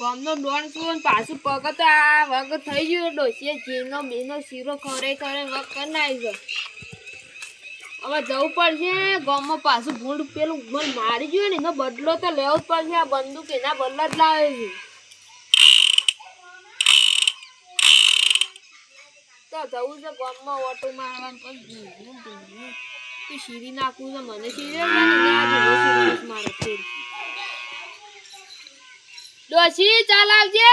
ગામનો ડોન છું પાછું પગત આ વગ થઈ ગયો ડોસીએ જીનો બીનો શીરો ખરે ખરે વગ કરી નાખ્યો હવે જવું પડશે ગામમાં પાછું ભૂંડ પેલું મને મારી ગયું ને એનો બદલો તો લેવો જ પડશે આ બંદૂક એના બદલા જ લાવે છે તો જવું છે ગામમાં ઓટો મારવાનું પણ. તું શીરી નાખવું છે, મને શીરી મારે ફેર. ડોશી ચાલ આવજે.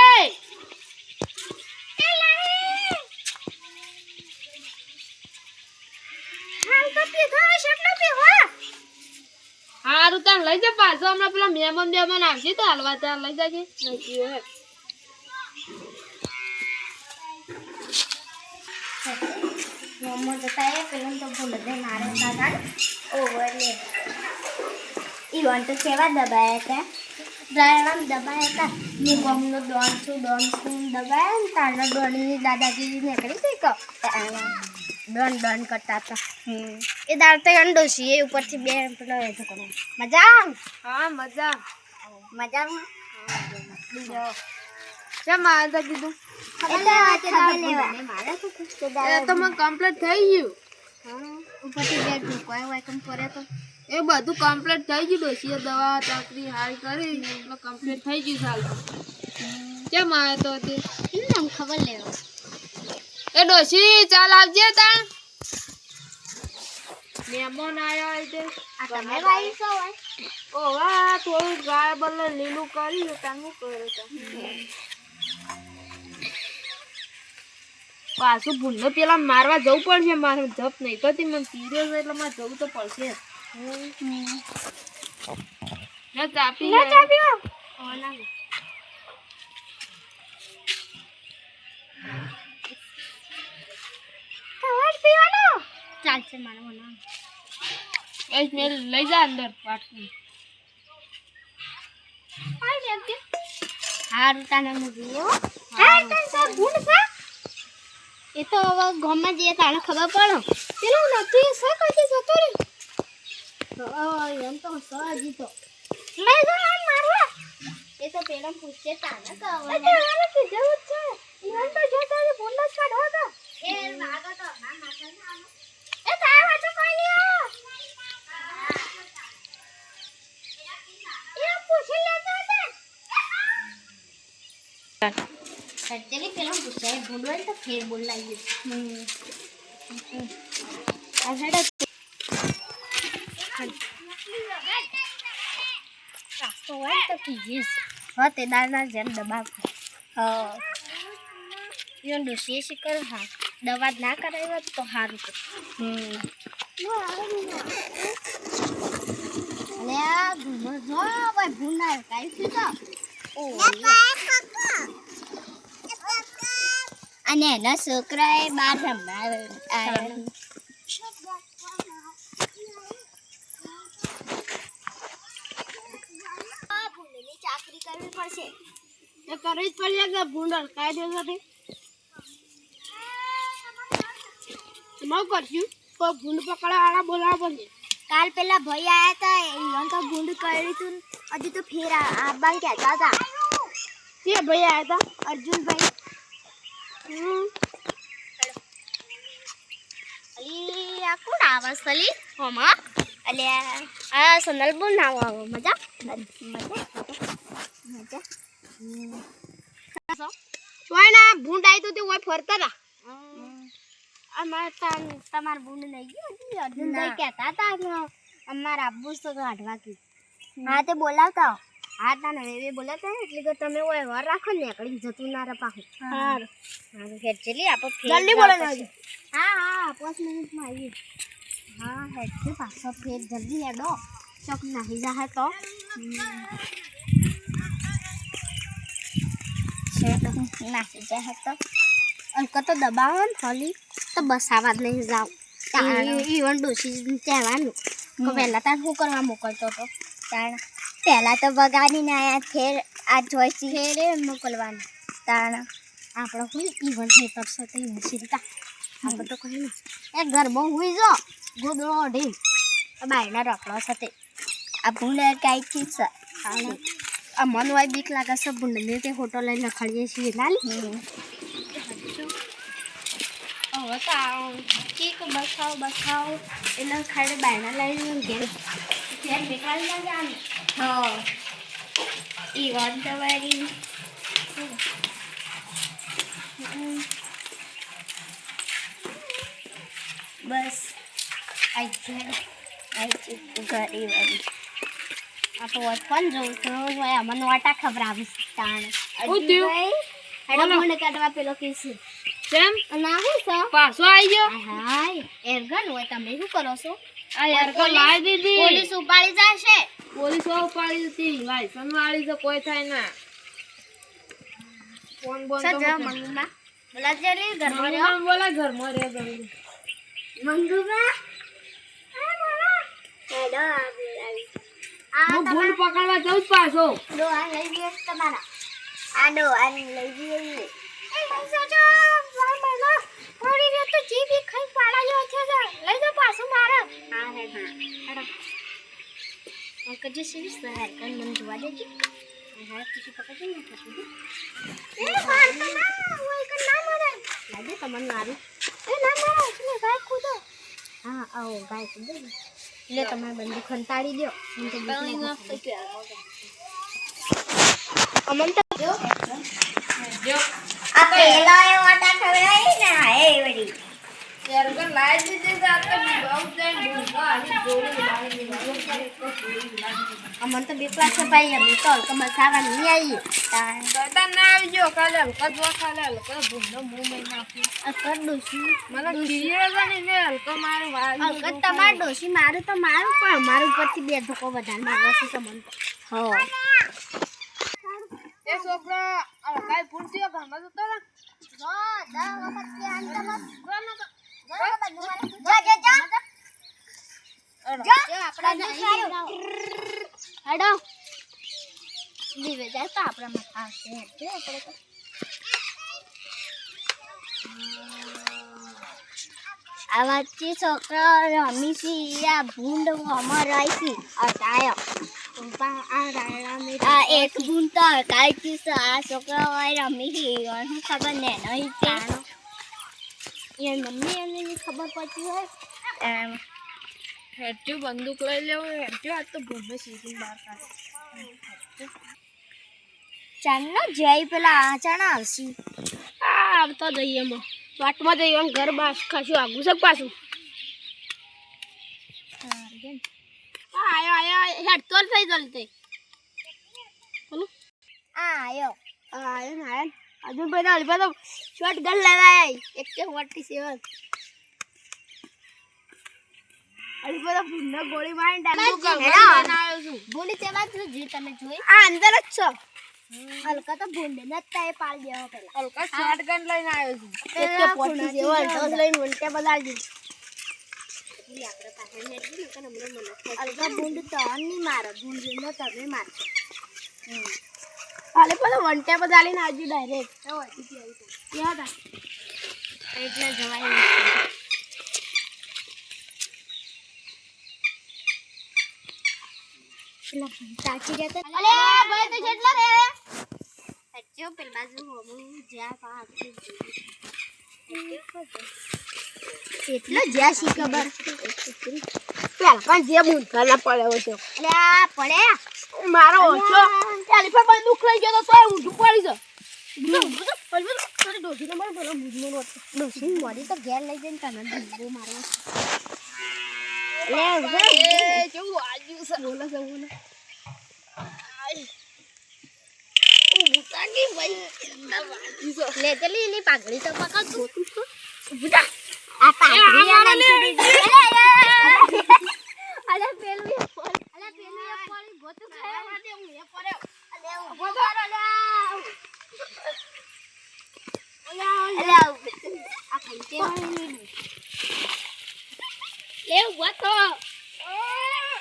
હારું તાર લઈ જા પાછો. હમણાં પેલા મહેમાન બેમાન આવશે તો હાલવા ત્યાં લઈ જાજે. મોમો જતા એ પેલું તો ભૂલ દે મારે દાદા ઓવર લે ઈવન તો કેવા દબાયા હતા? ડ્રાયરામ દબાયા હતા. હું ગમનો ડોન છું ડોન છું દબાયા ને તારા ડોનની દાદાગીરી નીકળી ગઈ કહો. ડોન ડોન કરતા હતા. એ દાળ તો અંડો છે એ ઉપરથી બે પેલો એ ઢોકળો મજા હા મજા. મજા ચા આવ્યા કીધું? તો મને કમ્પ્લીટ થઈ ગયું. ઉપરથી બે ઢોકળા હોય કેમ કરે તો. એ બધું કમ્પ્લીટ થઈ ગયું ડોસીએ દવા ચાકરી હાલ કરી એટલે કમ્પ્લીટ થઈ ગયું સાલ કેમ આવ્યો તો તે? આમ ખબર લેવો. એ ડોસી ચાલ આવજે તાણ. મહેમાન આવ્યા એટલે તમે ભાઈ છો ઓવા થોડું ગાય બદલે લીલું કરી તાણ શું કરે તો? પાછું ભૂંડો પેલા મારવા જવું પડશે મારે જપ નહીં તો તે મને સિરિયસ એટલે મારે જવું તો પડશે. ના. ચાપી ના. લે. ચાપ્યો તમારે પીવાનો? ચાલશે મારે બનાવ બસ મેં લઈ જા અંદર પાટલું. હારું તાને મૂકી હો. તને ભૂલ છે. એ તો હવે ગામમાં જઈએ તાને ખબર પડે. પેલો નથી છે કદી જતો રે એમ તો સહજી તો લઈ જાઓ આમ મારવા એ તો પેલા પૂછે તાને તો હવે કીધું જ છે ઈવન તો જો તારે ભૂલ જ કાઢો તો એ વાગો તો ના માથે ના એ તારે વાતો કોઈ નહીં પૂછી લેતો હતા સજ્જલી પેલા પૂછે ભૂલવાય તો ફેર બોલાવી આ હેડે રાસ્તો હોય તો કીધીએ હા, તે દાળના જેમ દબાવ. યો ડોસી શીખર હા. દવા ના કરાવ્યો તો સારું હમ. અલે, આ ભૂનો જો ભાઈ ભૂના કાઈ થયું તો અને એના છોકરાએ બાર રમવા ચાકરી કરવી પડશે એ કરવી જ પડશે કે ભૂંડ કાયદેસરથી એમાં કરશું? તો ભૂંડ પકડવાવાળા બોલાવવા પડશે કાલ પેલા ભાઈ આયા હતા એમાં તો ભૂંડ કરી તું હજી તો ફેર આબા કહેતા હતા કે ભાઈ આયા હતા અર્જુનભાઈ. અલી આ કોણ આવે સલી હોમાં અલે આ સોનલ બોલ ના આવે મજા? મજા? તોય ના ભૂંડ આવી તો તે ઓય ફરતા હતા અમાર તાન તમાર બુંડ નહીં ગયું હજી અર્જુનભાઈ કહેતા હતા અમાર આબુ તો કાઢવા કી હા તે બોલાવતા હા. તાને એ બોલાવતા ને એટલે કે તમે ઓય વર રાખો ને એકડી જતું ના રે પાછું. હાર. હા હેડ ચલી આપો જલ્દી જાવ હા હા પાંચ મિનિટમાં આવી હા હેડ પાછો ફેર જલ્દી હેડો. ચોક નાહી જાહે તો. નાહી જાય તો તો દબાવો ને થોડી તો બસ આવા જ નહીં જાવ ઈવન ડોસી કહેવાનું કે પહેલાં તાર શું કરવા મોકલતો હતો તાણ પહેલાં તો બગાડીને આયા ફેર આ જોઈસી ફેરે મોકલવાનું તાણ આપણે કોઈ ઈવન નહીં કરશો તો ઈવન ચિંતા આપણે તો કહી નહીં એ ઘરમાં હોઈ જો ગોદડો ઓઢી બાયના રખડો તે આ ભૂલે કાંઈ ચીજ આ મન વાય બીક લાગે છે ભૂંડને તે ફોટો લઈને લખાડીએ છીએ. લાલી? હવે તો ચીક બસાવ બસાવ. એના ખાડે બાયણા લઈને ઘેર. ઘેર નીકળી ના જાને હા. ઈ વાત તમારી. બસ. આઈ ગયા. આઈ છે ઘરે વાળી આ તો વાત જોઉં છું. ભાઈ અમને વાટા ખબર આવી તાણ. હું થયું? હેડો બોલો. કાઢવા પેલો કેસ. કેમ? ના હું છે? પાછો આવી ગયો? હાય એરગન હોય તમે શું કરો છો? આ યાર લાવી દીધી. પોલીસ ઉપાડી જશે. પોલીસ વાળું પાડી લાયસન્સ વાળી તો કોઈ થાય ના. ફોન બોન તો સજા બોલા જરી ઘરમાં રહ્યો મંગુમાં બોલે ઘરમાં રહે ઘરમાં. હું ભૂલ પકડવા જઉં જ પાછો. ડો આ લઈ લઈએ તમારા. આ લો આ લઈ લઈએ એ જજો ભાઈ મને થોડી રે તો જીભી ખાઈ પાડા જો છે લઈ જાઓ પાછો મારે. હા હે હા હડા. અંકલ જે સીરી સર કન મને જોવા દેજો. હા તું પકડજો ને પછી એ માર તો ના ઓય કન ના મારે. લાગે તમને મારું. એ ના મારે એટલે ગાય કૂદો હા આવો ગાય કૂદો લે તમારે બંદૂક ખંતાડી દો. અમન તો જો. આ પેલો વાટા ખવડાવી ને એ વળી. અમન તો બીક છે ભાઈ અમે તો હલકો સારા નહીં આવીએ. તાણ. ના આવજો કાલે હલકા જ ખાલે હલકા ભૂંડો મું મેં નાખ્યું. અકર ડોશી. મને ખીરે બની ને હલકો મારું વાળી અકર તમાર ડોશી મારું તો મારું પણ મારું ઉપરથી બે ધક્કો વધારે મારવા છે તમને હો. એ છોકરો હલકા ઘરમાં જતો ને જો વખત કે અંતમાં હેડો દીવે જાય તો આપણા માથા હેડજો આપણે તો આ વચ્ચે છોકરા રમી છે આ ભૂંડ અમાર આવી અટાયો આ એક ભૂંડ તો અટાઈ છે. આ છોકરા રમી છે ખબર ને, નહીં એ મમ્મી એને ખબર પડતી હોય. એમ. હેઠ્યો બંદૂક લઈ લેવો હેઠ્યો આ તો ભૂંડો સીધી બહાર કાઢે. ચાંદનો જય પેલા આચાણા આવશે. આ આવતા જઈએ એમાં. વાટમાં જઈએ એમ ઘર બાસ ખાશું આગું છે પાછું? આ આયો આયો હેઠતો તોલ થઈ જલતે આ આયો. આયો ને. આયો ને. હલવા તો શોર્ટ ગન લેવાય એક કે મોટી સેવન. હલવા તો ભૂંડો ગોળી મારી છું. તેમાં જ જે તમે જોઈ? આ અંદર જ છો. હલકા તો ભૂંડ ને જ પાડી દેવા પેલા. હલકા શોર્ટ ગન લઈને આવ્યો છું. એક કે પેલા સેવન જાઓ. લઈને ઉલટે બગાડી આપણે પાછળ ને જઈએ કે મને હલકા ભૂંડ તો નહીં મારો ભૂંડ ને તમે મારો હાલે પેલો વંટે બગાડીને આજુ ડાયરેક્ટ ક્યાં હતા એટલે જવાય પેલા સાચી રહ્યા હતા. અલે ભાઈ તો કેટલા રે સાચો પેલી બાજુ હોવું જ્યાં પાછું એટલો જ્યાં શી ખબર? પેલા પણ જે મૂંઝાના પડ્યો છે. પડે મારો ઓછો. ચાલી પર બંદૂક લઈ ગયો તો ઊંધું પડી છે મોડી તો ઘેર લઈ જઈને તને બહુ મારવા. એ કેવું વાગ્યું છે? બોલે છે બોલે લે તે. લી લી પાઘડી તો પકડ. આ પાઘડી એ આ આ મારે નાખી દીધી. અલે પેલું એ ફોન અલે પેલું એ ફોન ગોતું ખાયા માટે હું એ પડ્યો અલે ઊભો કર અલે અલે આ ખાઈ તે લે ઊભા તો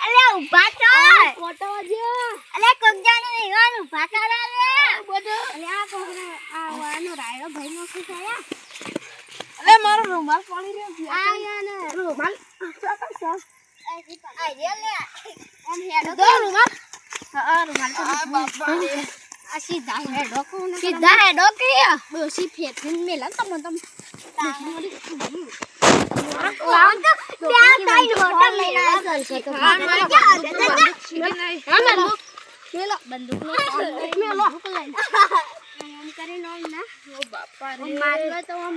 અલે ઊભા તો ફોટો જો અલે કોક જાણે ઈવાન ઊભા કર અલે અલે આ કોક આ વાનો રાયડો ભાઈ નો શું થયા અલે મારો રૂમાલ પડી રહ્યો છે આ યાને રૂમાલ આ રે લે એમ હેડો દો રૂમાલ સારું મારે તો આ બાપા રે. આ સીધા હેડો કોણ સીધા હેડો કે ડોસી ફેરફીન મેલા તમે તમે બંદૂક આમ કરીને આમ ના આમ મારવા તો આમ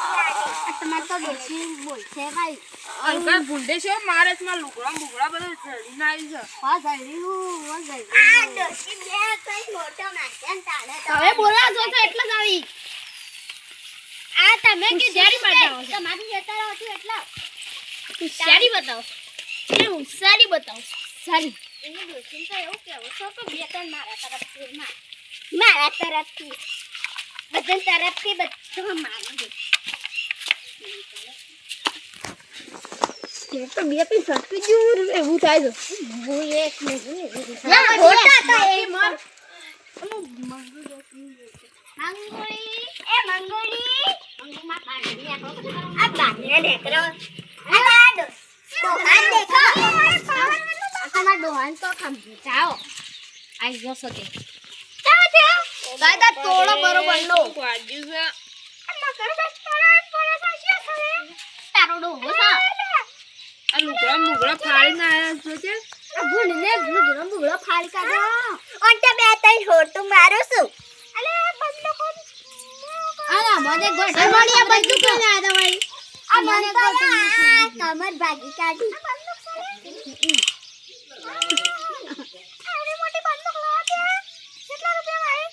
તમારે તો થી બોલશે ભાઈ. અંકલ ભૂંડે છે મારે જ માં લુગડા બુગડા બધા છે. હા હા જઈડ્યું હવે બોલા છો તો એટલે જ આવી. આ તમે હોશિયારી બતાવો તમારી જતા રહો છો એટલે. હોશિયારી બતાવો. એ હોશિયારી બતાવો સારી એને તો એવું કેવું છો કે બે ત્રણ મારા તરફથી માર. મારા તરફથી બધા તરફથી બધો મારી દે તો બે કઈ સટકી જેવું એવું થાય છે હું એક ના, ખોટા તો એ મર મંગોળી એ મંગોળી મંગુમાં પાણી આખો આ બાને દેખરો આ બાડો દેખો તમાર ડોહાન તો ખંભી જાઓ આઈ ગયો જાઓ જાઓ દાદા તોડો બરોબર નો છે કરો બસ તોડા તોડા સાચી કરે તારો ડોહો સા લુગડા છો કે? આ ભૂંડને લુગડો બુગડો ફાડી કાઢો. અંતે બે તઈ હોટ મારું છું. અલે મને ગોઠ મને આ ને આ દવાઈ આ મને ગોઠ કમર ભાગી કાઢી. આ આવડી મોટી બંદૂક લાવા કે કેટલા રૂપિયા ભાઈ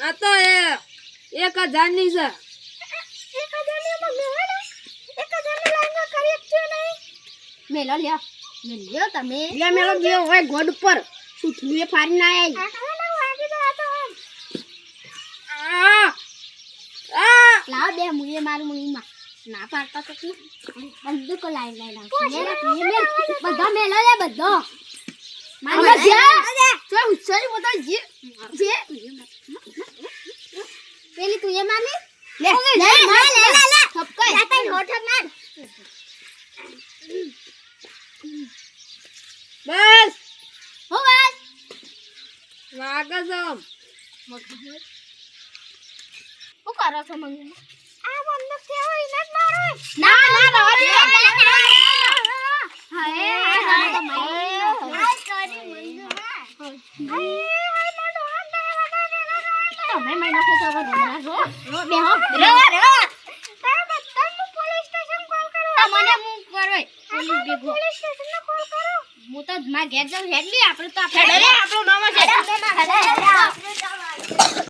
આ તો એ એક હજારની છે એક હજારની મમ્મી હે ને એક હજારની લાઈન કરી છે નહીં મેલો લ્યો. મેલ્યો તમે. લે મેલો ગયો હોય ગોડ ઉપર. સુથલીએ ફાડીને આયા આ ખાને વાગી દે આ તો આમ. આ આ. લાવ બે મુએ મારું મુઈમાં ના પાડતા તો તું. બંદૂક લાઈન લાઈન આવશે બધો બધા મેલો લે બધો. મારી જે તો ઉચ્ચારી બતા જે જે પેલી તું એ માની? લે લે લે લે લે થપકાય લે. તઈ હોઠ માર બસ હો બસ વાગે છે શું કરો છો મંગી આ બંધ છે ઇને મારો ના ના રહો દે હાય હાય તો મારી હાય કરી મંજુ હાય હાય મારો હાથ દે લગાને તમે મહિનો કે તો બધા રો રો બે હો રો રો તમે તમે પોલીસ સ્ટેશન કોલ કરો તમને હું કરો પોલીસ ભેગો પોલીસ સ્ટેશન ને હું તો મારા ઘેર જાઉં હેડ લી આપણે તો આપણે આપણું નામ છે. આપણે